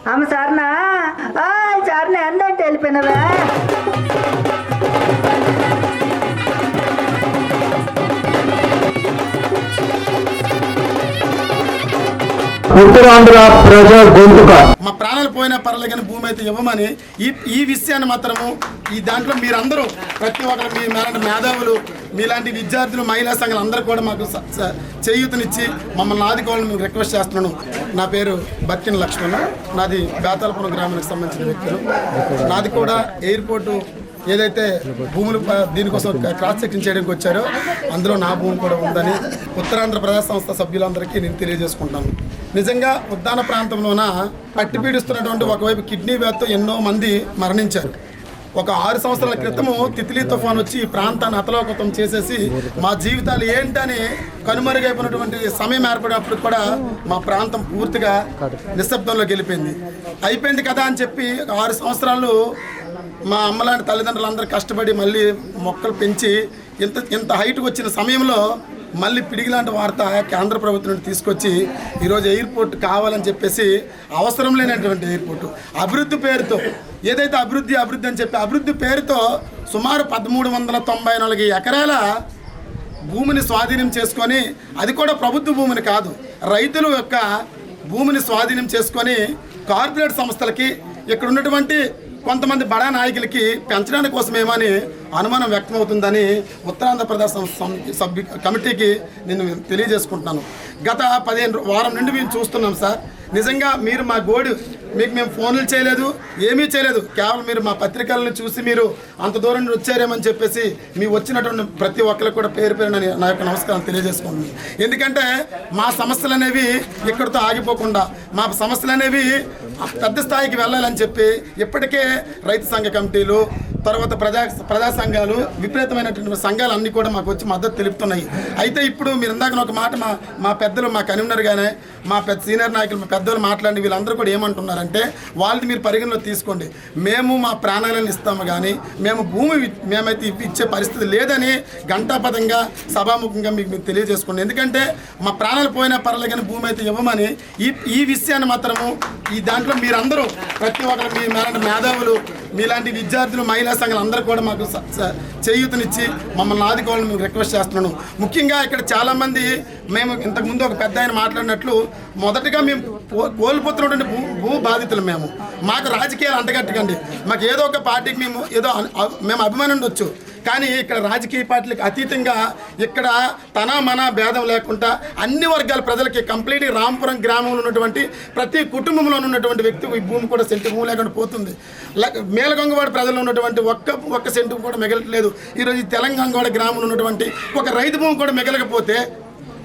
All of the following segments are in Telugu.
అమ్మ సార్నా ఆ సార్ని ఎందంటే వెళ్ళిపోయినవే ఉత్తరాంధ్ర ప్రజా గొంతుక. మా ప్రాణాలు పోయినా పర్లేదు కానీ భూమి అయితే ఇవ్వమని ఈ ఈ విషయాన్ని మాత్రము ఈ దాంట్లో మీరందరూ ప్రతి ఒక్కరు మీ మేలాంటి మేధావులు మీలాంటి విద్యార్థులు మహిళా సంఘాలు అందరూ కూడా మాకు చేయూతనిచ్చి మమ్మల్ని ఆదుకోవాలని మేము రిక్వెస్ట్ చేస్తున్నాను. నా పేరు బత్తిన లక్ష్మణ్. నాది బేతాలపురం గ్రామానికి సంబంధించిన వ్యక్తులు. నాది కూడా ఎయిర్పోర్టు ఏదైతే భూములు దీనికోసం క్రాస్ చెకింగ్ చేయడానికి వచ్చారో అందులో నా భూమి కూడా ఉందని ఉత్తరాంధ్ర ప్రజా సంస్థ సభ్యులందరికీ నేను తెలియజేసుకుంటాను. నిజంగా ఉద్దాన ప్రాంతంలోన పట్టి పీడిస్తున్నటువంటి ఒకవైపు కిడ్నీ వ్యాధితో ఎన్నో మంది మరణించారు. ఒక ఆరు సంవత్సరాల క్రితము తిత్లీ తుఫాన్ వచ్చి ఈ ప్రాంతాన్ని అతలోకతం చేసేసి మా జీవితాలు ఏంటని కనుమరుగైపోయినటువంటి సమయం ఏర్పడినప్పుడు కూడా మా ప్రాంతం పూర్తిగా నిశ్శబ్దంలో గెలిపింది అయిపోయింది కదా అని చెప్పి ఆరు సంవత్సరాలు మా అమ్మలాంటి తల్లిదండ్రులందరూ కష్టపడి మళ్ళీ మొక్కలు పెంచి ఇంత ఇంత హైట్కి వచ్చిన సమయంలో మళ్ళీ పిడిగిలాంటి వార్త కేంద్ర ప్రభుత్వం నుండి తీసుకొచ్చి ఈరోజు ఎయిర్పోర్ట్ కావాలని చెప్పేసి అవసరం లేనటువంటి ఎయిర్పోర్ట్. అభివృద్ధి పేరుతో ఏదైతే అభివృద్ధి అభివృద్ధి అని చెప్పి అభివృద్ధి పేరుతో సుమారు పదమూడు వందల తొంభై నాలుగు ఎకరాల భూమిని స్వాధీనం చేసుకొని అది కూడా ప్రభుత్వ భూమిని కాదు రైతుల యొక్క భూమిని స్వాధీనం చేసుకొని కార్పొరేట్ సంస్థలకి ఇక్కడ ఉన్నటువంటి కొంతమంది బడా నాయకులకి పెంచడానికి కోసమేమో అని అనుమానం వ్యక్తమవుతుందని ఉత్తరాంధ్రప్రదేశ్ సభ్యు కమిటీకి నేను తెలియజేసుకుంటున్నాను. గత పదిహేను వారం నుండి మేము చూస్తున్నాం సార్. నిజంగా మీరు మా గోడు మీకు మేము ఫోన్లు చేయలేదు ఏమీ చేయలేదు. కేవలం మీరు మా పత్రికలను చూసి మీరు అంత దూరం నుండి వచ్చారేమని చెప్పేసి మీ వచ్చినటువంటి ప్రతి ఒక్కరికి కూడా పేరు పేరు నా యొక్క నమస్కారం తెలియజేసుకోండి ఎందుకంటే మా సమస్యలు అనేవి ఇక్కడితో ఆగిపోకుండా మా సమస్యలు అనేవి పెద్ద స్థాయికి వెళ్ళాలని చెప్పి ఇప్పటికే రైతు సంఘ కమిటీలు తర్వాత ప్రజా ప్రజా సంఘాలు విపరీతమైనటువంటి సంఘాలు అన్నీ కూడా మాకు వచ్చి మద్దతు తెలుపుతున్నాయి. అయితే ఇప్పుడు మీరు ఇందాక ఒక మాట మా మా పెద్దలు మా కన్వీనర్ కానీ మా పెద్ద సీనియర్ నాయకులు మా పెద్దలు మాట్లాడి వీళ్ళందరూ కూడా ఏమంటున్నారంటే వాళ్ళని మీరు పరిగణలో తీసుకోండి. మేము మా ప్రాణాలను ఇస్తాము కానీ మేము భూమి మేమైతే ఇచ్చే పరిస్థితి లేదని గంటాపదంగా సభాముఖంగా మీకు మీకు తెలియజేసుకోండి. ఎందుకంటే మా ప్రాణాలు పోయినా పర్లేదు కానీ భూమి అయితే ఇవ్వమని ఈ ఈ విషయాన్ని మాత్రము ఈ దాంట్లో మీరందరూ ప్రతి ఒక్కరు మీ మేధావులు మీలాంటి విద్యార్థులు మహిళా సంఘాలు అందరూ కూడా మాకు చేయూతనిచ్చి మమ్మల్ని ఆదుకోవాలని మేము రిక్వెస్ట్ చేస్తున్నాను. ముఖ్యంగా ఇక్కడ చాలామంది మేము ఇంతకుముందు ఒక పెద్ద ఆయన మాట్లాడినట్లు మొదటగా మేము కో- కోల్పోతున్నటువంటి భూ భూ బాధితులు మేము. మాకు రాజకీయాలు అంటగట్టకండి. మాకు ఏదో ఒక పార్టీకి మేము ఏదో మేము అభిమానం ఉండొచ్చు. కానీ ఇక్కడ రాజకీయ పార్టీలకు అతీతంగా ఇక్కడ తన మన భేదం లేకుండా అన్ని వర్గాల ప్రజలకి కంప్లీట్ రాంపురం గ్రామంలో ఉన్నటువంటి ప్రతి కుటుంబంలో ఉన్నటువంటి వ్యక్తి ఈ భూమి కూడా సెంటు భూమి లేకుండా పోతుంది. లే- మేలగొంగవాడ ప్రజలు ఉన్నటువంటి ఒక్క ఒక్క సెంటు కూడా మిగలట్లేదు. ఈరోజు ఈ తెలంగాణ గ్రామంలో ఉన్నటువంటి ఒక రైతు భూమి కూడా మిగలకపోతే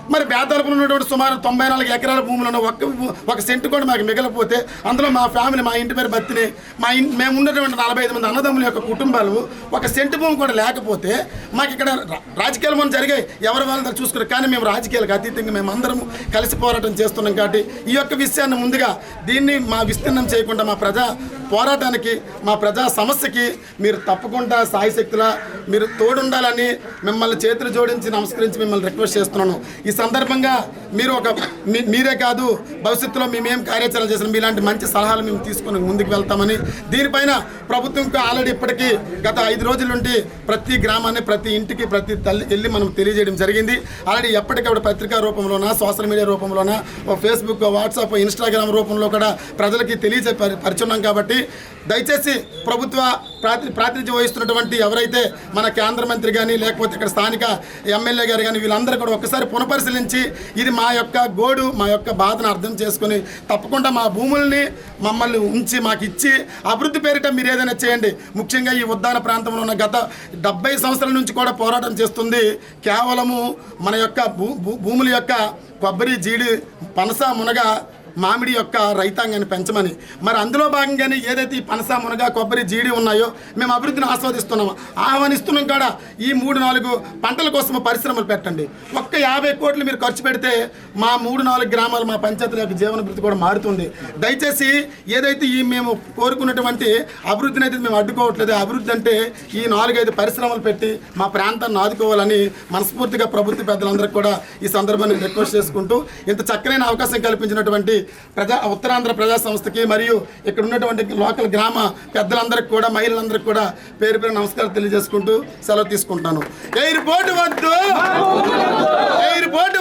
మరి బేతాలపురం ఉన్నటువంటి సుమారు తొంభై నాలుగు ఎకరాల భూములు ఉన్న ఒక్క ఒక సెంటు కూడా మాకు మిగిలిపోతే అందులో మా ఫ్యామిలీ మా ఇంటి పేరు బతిని మా ఇంటి మేము ఉన్నటువంటి నలభై ఐదు మంది అన్నదమ్ముల యొక్క కుటుంబాలు ఒక సెంటు భూమి కూడా లేకపోతే మాకు ఇక్కడ రా- రాజకీయాలు మనం జరిగాయి. ఎవరి వాళ్ళని చూసుకున్నారు? కానీ మేము రాజకీయాలకు అతీతంగా మేము అందరం కలిసి పోరాటం చేస్తున్నాం కాబట్టి ఈ యొక్క విషయాన్ని ముందుగా దీన్ని మా విస్తీర్ణం చేయకుండా మా ప్రజా పోరాటానికి మా ప్రజా సమస్యకి మీరు తప్పకుండా సాయశక్తుల మీరు తోడుండాలని మిమ్మల్ని చేతులు జోడించి నమస్కరించి మిమ్మల్ని రిక్వెస్ట్ చేస్తున్నాను. ఈ సందర్భంగా మీరు ఒక మీ- మీరే కాదు భవిష్యత్తులో మేమేం కార్యాచరణ చేసిన మీలాంటి మంచి సలహాలు మేము తీసుకుని ముందుకు వెళ్తామని దీనిపైన ప్రభుత్వం ఆల్రెడీ ఇప్పటికీ గత ఐదు రోజుల నుండి ప్రతి గ్రామాన్ని ప్రతి ఇంటికి ప్రతి తల్లి వెళ్ళి మనం తెలియజేయడం జరిగింది. ఆల్రెడీ ఎప్పటికప్పుడు పత్రికా రూపంలోన సోషల్ మీడియా రూపంలోన ఓ ఫేస్బుక్ వాట్సాప్ ఇన్స్టాగ్రామ్ రూపంలో కూడా ప్రజలకి తెలియజే పరి- పరిచున్నాం కాబట్టి దయచేసి ప్రభుత్వ ప్రాతి ప్రాతినిధ్యం వహిస్తున్నటువంటి ఎవరైతే మన కేంద్ర మంత్రి కానీ లేకపోతే ఇక్కడ స్థానిక ఎమ్మెల్యే గారు కానీ వీళ్ళందరూ కూడా ఒకసారి పునఃపరిశీలించి ఇది మా యొక్క గోడు మా యొక్క బాధను అర్థం చేసుకుని తప్పకుండా మా భూముల్ని మమ్మల్ని ఉంచి మాకు ఇచ్చి అభివృద్ధి పేరిట మీరు ఏదైనా చేయండి. ముఖ్యంగా ఈ ఉద్దాన ప్రాంతంలో ఉన్న గత డెబ్బై సంవత్సరాల నుంచి కూడా పోరాటం చేస్తుంది. కేవలము మన యొక్క భూ భూ- భూముల యొక్క కొబ్బరి జీడి పనస మునగ మామిడి యొక్క రైతాంగాన్ని పెంచమని. మరి అందులో భాగంగానే ఏదైతే ఈ పనస మునగ కొబ్బరి జీడి ఉన్నాయో మేము అభివృద్ధిని ఆస్వాదిస్తున్నాము. ఆహ్వానిస్తున్నాం కాడ ఈ మూడు నాలుగు పంటల కోసం పరిశ్రమలు పెట్టండి. ఒక్క యాభై కోట్లు మీరు ఖర్చు పెడితే మా మూడు నాలుగు గ్రామాలు మా పంచాయతీల యొక్క జీవన కూడా మారుతుంది. దయచేసి ఏదైతే ఈ మేము కోరుకున్నటువంటి అభివృద్ధిని అయితే మేము అడ్డుకోవట్లేదు. అభివృద్ధి అంటే ఈ నాలుగైదు పరిశ్రమలు పెట్టి మా ప్రాంతాన్ని ఆదుకోవాలని మనస్ఫూర్తిగా ప్రభుత్వ పెద్దలందరికీ కూడా ఈ సందర్భాన్ని రిక్వెస్ట్ చేసుకుంటూ ఇంత చక్కనైన అవకాశం కల్పించినటువంటి ప్రజా ఉత్తరాంధ్ర ప్రజా సంస్థకి మరియు ఇక్కడ ఉన్నటువంటి లోకల్ గ్రామ పెద్దలందరికీ కూడా మహిళలందరికీ కూడా పేరు పేరు నమస్కారం తెలియజేసుకుంటూ సెలవు తీసుకుంటాను. ఎయిర్పోర్ట్ వద్దు! ఎయిర్పోర్ట్